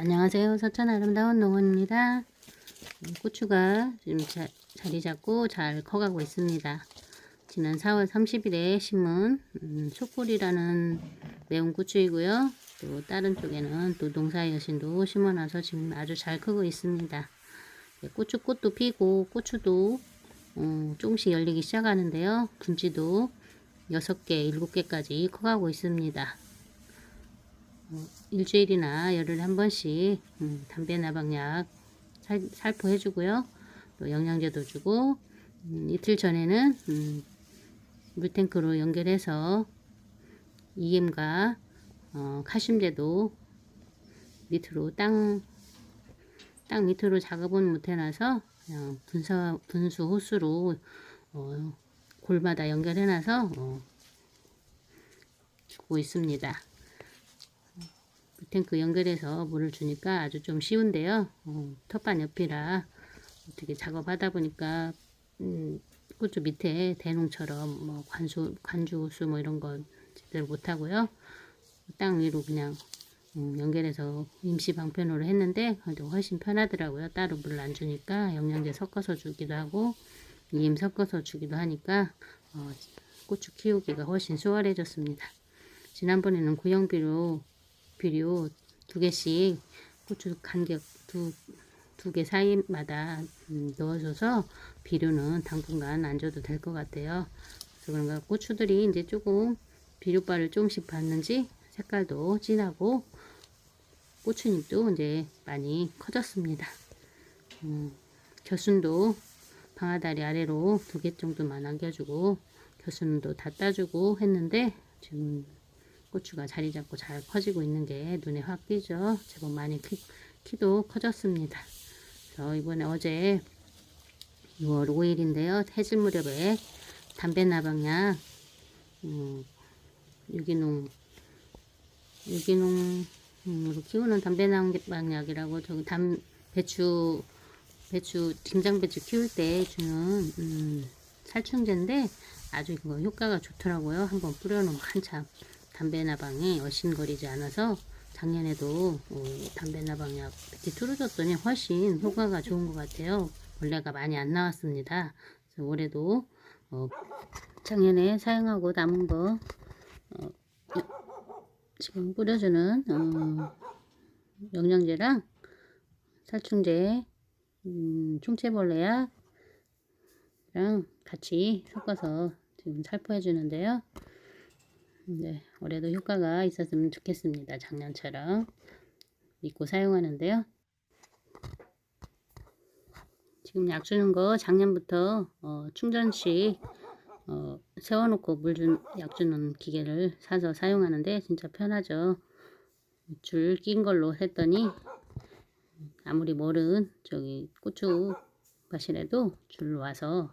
안녕하세요. 서천 아름다운 농원입니다. 음, 고추가 지금 자, 자리 잡고 잘 커가고 있습니다. 지난 4월 30일에 심은 음, 숯불이라는 매운 고추이고요. 또 다른 쪽에는 또 농사 여신도 심어놔서 지금 아주 잘 크고 있습니다. 네, 고추 꽃도 피고 고추도 어, 조금씩 열리기 시작하는데요. 분지도 6개, 7개까지 커가고 있습니다. 일주일이나 열흘에 한 번씩 음, 담배 나방약 살, 살포해 주고요. 또 영양제도 주고 음, 이틀 전에는 음, 물탱크로 연결해서 EM과 어, 칼슘제도 밑으로 땅, 땅 밑으로 작업은 못해놔서 그냥 분사, 분수 호스로 어, 골마다 연결해놔서 어, 주고 있습니다. 탱크 연결해서 물을 주니까 아주 좀 쉬운데요. 어, 텃밭 옆이라 어떻게 작업하다 보니까 음, 고추 밑에 대농처럼 뭐 관수 관주수 뭐 이런 건 제대로 못 하고요. 땅 위로 그냥 음, 연결해서 임시 방편으로 했는데 그래도 훨씬 편하더라고요. 따로 물을 안 주니까 영양제 섞어서 주기도 하고 이임 섞어서 주기도 하니까 어, 고추 키우기가 훨씬 수월해졌습니다. 지난번에는 구형비료 비료 두 개씩 고추 간격 두 두 개 사이마다 음, 넣어줘서 비료는 당분간 안 줘도 될 것 같아요. 그래서 그런가 고추들이 이제 조금 비료바를 조금씩 받는지 색깔도 진하고 고추잎도 이제 많이 커졌습니다. 음, 겨순도 방아다리 아래로 두 개 정도만 남겨주고 겨순도 다 따주고 했는데 지금 고추가 자리 잡고 잘 커지고 있는 게 눈에 확 띄죠. 제법 많이 키, 키도 커졌습니다. 그래서 이번에 어제 6월 5일인데요. 해질 무렵에 담배 나방약 음, 유기농 유기농으로 키우는 담배 나방약이라고 저기 담 배추 배추 김장 배추 키울 때 주는 음, 살충제인데 아주 이거 효과가 좋더라고요. 한번 뿌려놓으면 한참 담배 나방이 어신거리지 않아서 작년에도 어, 담배 나방약 PT 틀어줬더니 훨씬 효과가 좋은 것 같아요. 벌레가 많이 안 나왔습니다. 올해도 어, 작년에 사용하고 남은 거 어, 지금 뿌려주는 어, 영양제랑 살충제, 음, 총체벌레약이랑 같이 섞어서 지금 살포해 주는데요. 네, 올해도 효과가 있었으면 좋겠습니다. 작년처럼 믿고 사용하는데요. 지금 약 주는 거 작년부터 어, 충전식 어, 세워놓고 물준약 주는 기계를 사서 사용하는데 진짜 편하죠. 줄 낀 걸로 했더니 아무리 멀은 저기 고추 밭이라도 줄 와서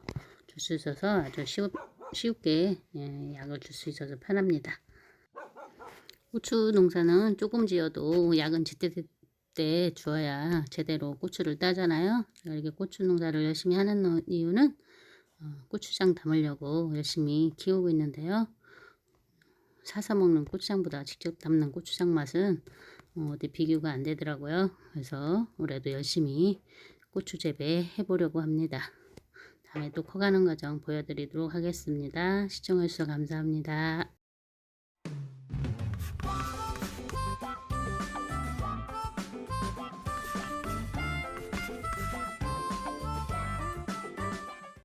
줄 수 있어서 아주 쉬우, 쉽게 예, 약을 줄 수 있어서 편합니다. 고추 농사는 조금 지어도 약은 제때 주어야 제대로 고추를 따잖아요. 이렇게 고추 농사를 열심히 하는 이유는 어, 고추장 담으려고 열심히 키우고 있는데요. 사서 먹는 고추장보다 직접 담는 고추장 맛은 어, 어디 비교가 안 되더라고요. 그래서 올해도 열심히 고추 재배 해보려고 합니다. 다음에 또 커가는 과정 보여드리도록 하겠습니다. 시청해주셔서 감사합니다.